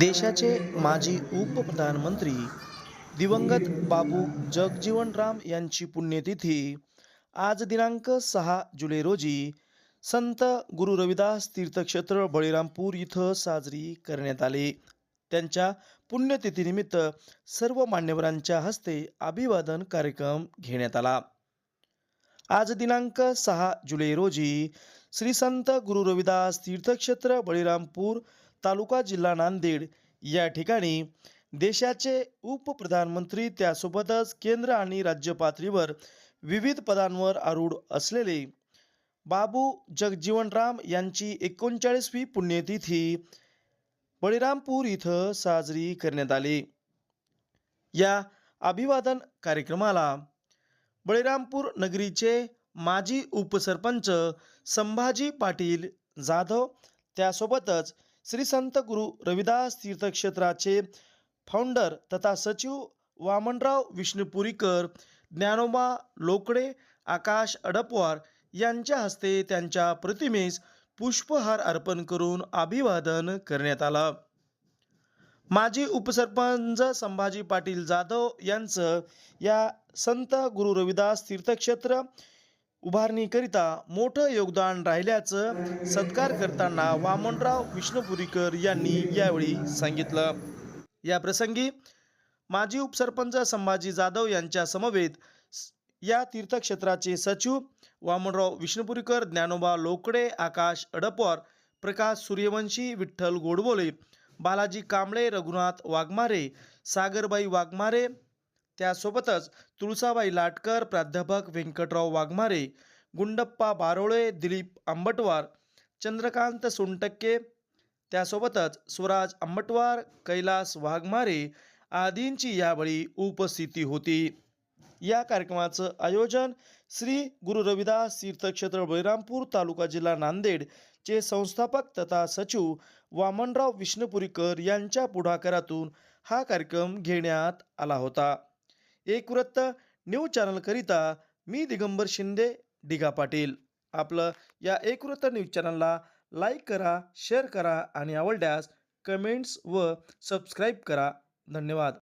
देशाचे माजी उपप्रधानमंत्री दिवंगत बाबू जगजीवन राम यांची पुण्यतिथी आज दिनांक सहा जुलै रोजी संत गुरु रविदास तीर्थक्षेत्र बळीरामपूर इथं साजरी करण्यात आली. त्यांच्या पुण्यतिथीनिमित्त सर्व मान्यवरांच्या हस्ते अभिवादन कार्यक्रम घेण्यात आला. आज दिनांक सहा जुलै रोजी श्री संत गुरु रविदास तीर्थक्षेत्र बळीरामपूर तालुका जिल्हा नांदेड या ठिकाणी देशाचे उपप्रधानमंत्री त्यासोबतच केंद्र आणि राज्य पातळीवर विविध पदांवर आरूढ असलेले बाबू जगजीवनराम यांची एकोणचाळीसवी पुण्यतिथी बळीरामपूर इथं साजरी करण्यात आली. या अभिवादन कार्यक्रमाला बळीरामपूर नगरीचे माजी उपसरपंच संभाजी पाटील जाधव त्यासोबतच श्री संत गुरु रविदास तीर्थक्षेत्राचे फाउंडर तथा सचिव वामनराव विष्णुपुरीकर ज्ञानोबा लोकडे आकाश अडपवार यांच्या हस्ते त्यांच्या प्रतिमेस पुष्पहार अर्पण करून अभिवादन करण्यात आलं. माजी उपसरपंच संभाजी पाटील जाधव यांचं या संत गुरु रविदास तीर्थक्षेत्र उभारणीकरिता मोठं योगदान राहिल्याचं सत्कार करताना वामनराव विष्णुपुरीकर यांनी यावेळी सांगितलं. या प्रसंगी माजी उपसरपंच संभाजी जाधव यांच्या समवेत या तीर्थक्षेत्राचे सचिव वामनराव विष्णुपुरीकर ज्ञानोबा लोकडे आकाश अडपवार प्रकाश सूर्यवंशी विठ्ठल गोडबोले बालाजी कांबळे रघुनाथ वाघमारे सागरबाई वाघमारे त्यासोबतच तुळसाबाई लाटकर प्राध्यापक व्यंकटराव वाघमारे गुंडप्पा बारोळे दिलीप आंबटवार चंद्रकांत सोनटक्के त्यासोबतच स्वराज आंबटवार कैलास वाघमारे आदींची यावेळी उपस्थिती होती. या कार्यक्रमाचं आयोजन श्री गुरु रविदास तीर्थक्षेत्र बळीरामपूर तालुका जिल्हा नांदेड चे संस्थापक तथा सचिव वामनराव विष्णुपुरीकर यांच्या पुढाकारातून हा कार्यक्रम घेण्यात आला होता. एक वृत्त न्यूज चॅनलकरिता मी दिगंबर शिंदे डिगा पाटील. आपलं या एक वृत्त न्यूज चॅनलला लाईक करा शेअर करा आणि आवडल्यास कमेंट्स व सबस्क्राईब करा. धन्यवाद.